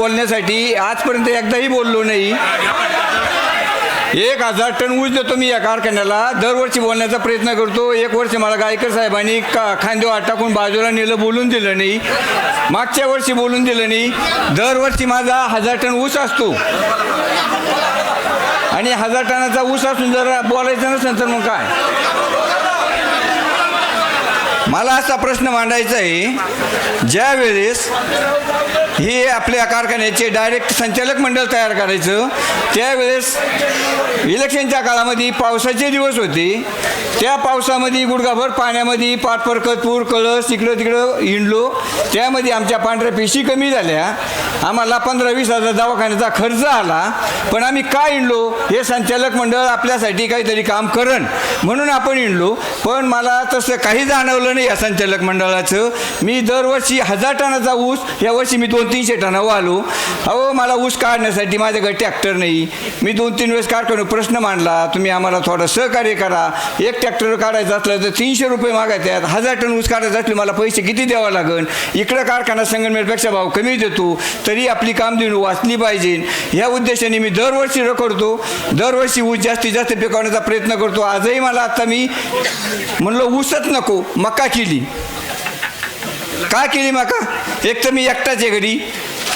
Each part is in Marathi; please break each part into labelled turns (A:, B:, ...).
A: बोलण्यासाठी आजपर्यंत एकदाही बोललो नाही. एक हजार टन ऊस देतो मी या कारखान्याला. दरवर्षी बोलण्याचा प्रयत्न करतो. एक वर्ष मला गायकर साहेबांनी का खांदेवा टाकून बाजूला नेलं बोलून दिलं नाही. मागच्या वर्षी बोलून दिलं नाही. दरवर्षी माझा हजार टन ऊस असतो. आणि हजार टनाचा ऊस असून जर बोलायचं नसेल तर मग काय? मला असा प्रश्न मांडायचा आहे ज्यावेळेस हे आपल्या कारखान्याचे डायरेक्ट संचालक मंडळ तयार करायचं त्यावेळेस इलेक्शनच्या काळामध्ये पावसाचे दिवस होते त्या पावसामध्ये गुडघाभर पाण्यामध्ये पाटपर पूर कळस इकडं तिकडं हिंडलो. त्यामध्ये आमच्या पांढऱ्या पेशी कमी झाल्या. आम्हाला पंधरा वीस हजार दवाखान्याचा खर्च आला. पण आम्ही का हिंडलो? हे संचालक मंडळ आपल्यासाठी काहीतरी काम करण म्हणून आपण हिंडलो. पण मला तसं काही जाणवलं नाही या संचालक मंडळाचं. मी दरवर्षी हजार टनाचा ऊस यावर्षी मी दोन तीनशे टना आलो. अहो मला ऊस काढण्यासाठी माझ्याकडे ट्रॅक्टर नाही. मी दोन तीन वेळेस कारखान्यावर प्रश्न मांडला. तुम्ही आम्हाला थोडं सहकार्य करा. एक ट्रॅक्टर काढायचं असलं तर तीनशे रुपये मागायचे हजार टन ऊस काढायचं असले मला पैसे किती द्यावं लागेल इकडं कारखाना संगमनेरपेक्षा भाव कमी देतो तरी आपली कामधेनू वाचली पाहिजे. ह्या उद्देशाने मी दरवर्षी रखडतो दरवर्षी ऊस जास्तीत जास्त पिकवण्याचा प्रयत्न करतो. आजही मला आता मी म्हणलं ऊसच नको मका केली. का केली मका? एक तर मी एकटाच आहे घरी.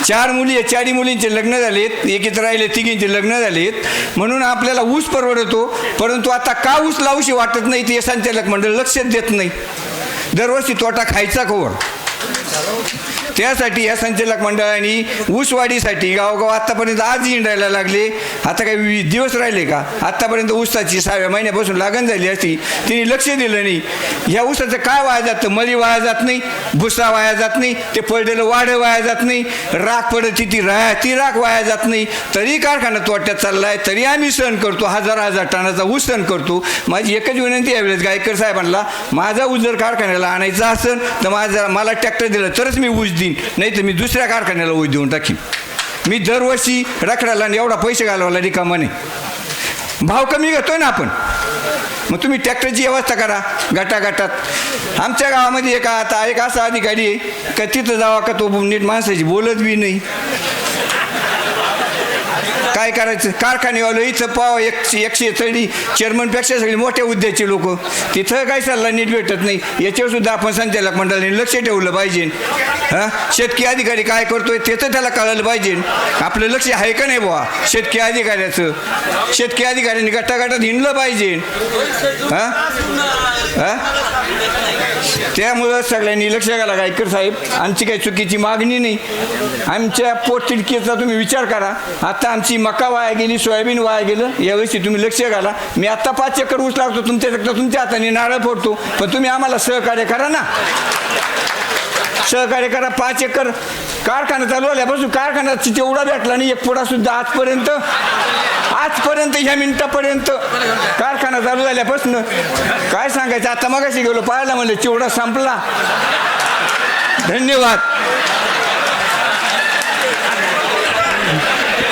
A: चार मुली चारी मुलींचे लग्न झालेत एकीत राहिले तिघींचे लग्न झालेत. म्हणून आपल्याला ऊस परवडतो परंतु आता का ऊस लावूशी वाटत नाही ते संचालक मंडळ लक्षात देत नाही. दरवर्षी तोटा खायचा कोवर. त्यासाठी या संचालक मंडळाने ऊसवाढीसाठी गावगाव आत्तापर्यंत आज हिंडायला लागले. आता काही दिवस राहिले का? आत्तापर्यंत ऊसाची सहाव्या महिन्यापासून लागण झाली असती. तिने लक्ष दिलं नाही. ह्या ऊसाचं काय वाया जातं? मरी वाया जात नाही भुसा वाया जात नाही ते पडलेलं वाढ वाया जात नाही राख पडत ती रा ती राख वाया जात नाही. तरी कारखाना तोट्यात आहे तरी आम्ही सहन करतो हजार हजार टनाचा ऊस सहन करतो. माझी एकच विनंती यावेळेस गायकर साहेबांना माझा ऊस जर कारखान्याला आणायचा असेल तर माझा मला ट्रॅक्टर दिलं तरच मी ऊस देईन. नाही तर मी दुसऱ्या कारखान्याला ऊस देऊन टाकीन. मी दरवर्षी रखडाला आणि एवढा पैसे घालवायला रिकामाने. भाव कमी घेतोय ना आपण. मग तुम्ही ट्रॅक्टरची व्यवस्था करा गटागटात. आमच्या गावामध्ये एका आता एक असा अधिकारी आहे का तिथं जावा का तो नीट माणसाची बोलत बी नाही. काय करायचं? कारखानेवालं इथं पाव एकशे एकशे तरी चेअरमनपेक्षा सगळी मोठ्या उद्याचे लोक. तिथं काय सल्ला नीट भेटत नाही. याच्यावर सुद्धा आपण संचालक मंडळाने लक्ष ठेवलं पाहिजे. हां? शेतकी अधिकारी काय करतोय ते तर त्याला कळलं पाहिजे. आपलं लक्ष आहे का नाही बुवा? शेतकी अधिकाऱ्याचं. शेतकी अधिकाऱ्यांनी गटागटात हिंडलं पाहिजे. हां? त्यामुळं सगळ्यांनी लक्ष घाला गायकर साहेब. आमची काही चुकीची मागणी नाही. आमच्या पोटतिडकीचा तुम्ही विचार करा. आता आमची मका वाया गेली सोयाबीन वाया गेलं यावेळी तुम्ही लक्ष घाला. मी आता पाच एकर ऊस लागतो तुमच्या तुमच्या हाताने नारळ फोडतो. पण तुम्ही आम्हाला सहकार्य करा ना. सहकार्य करा पाच एकर. कारखाना चालू आल्यापासून कारखान्याची तेवढा भेटला नाही एक पुढा सुद्धा आजपर्यंत आजपर्यंत ह्या मिनिटापर्यंत कारखाना चालू झाल्यापासून काय सांगायचं? आता मगाशी गेलो पाहायला म्हणलं चिवडा संपला. धन्यवाद.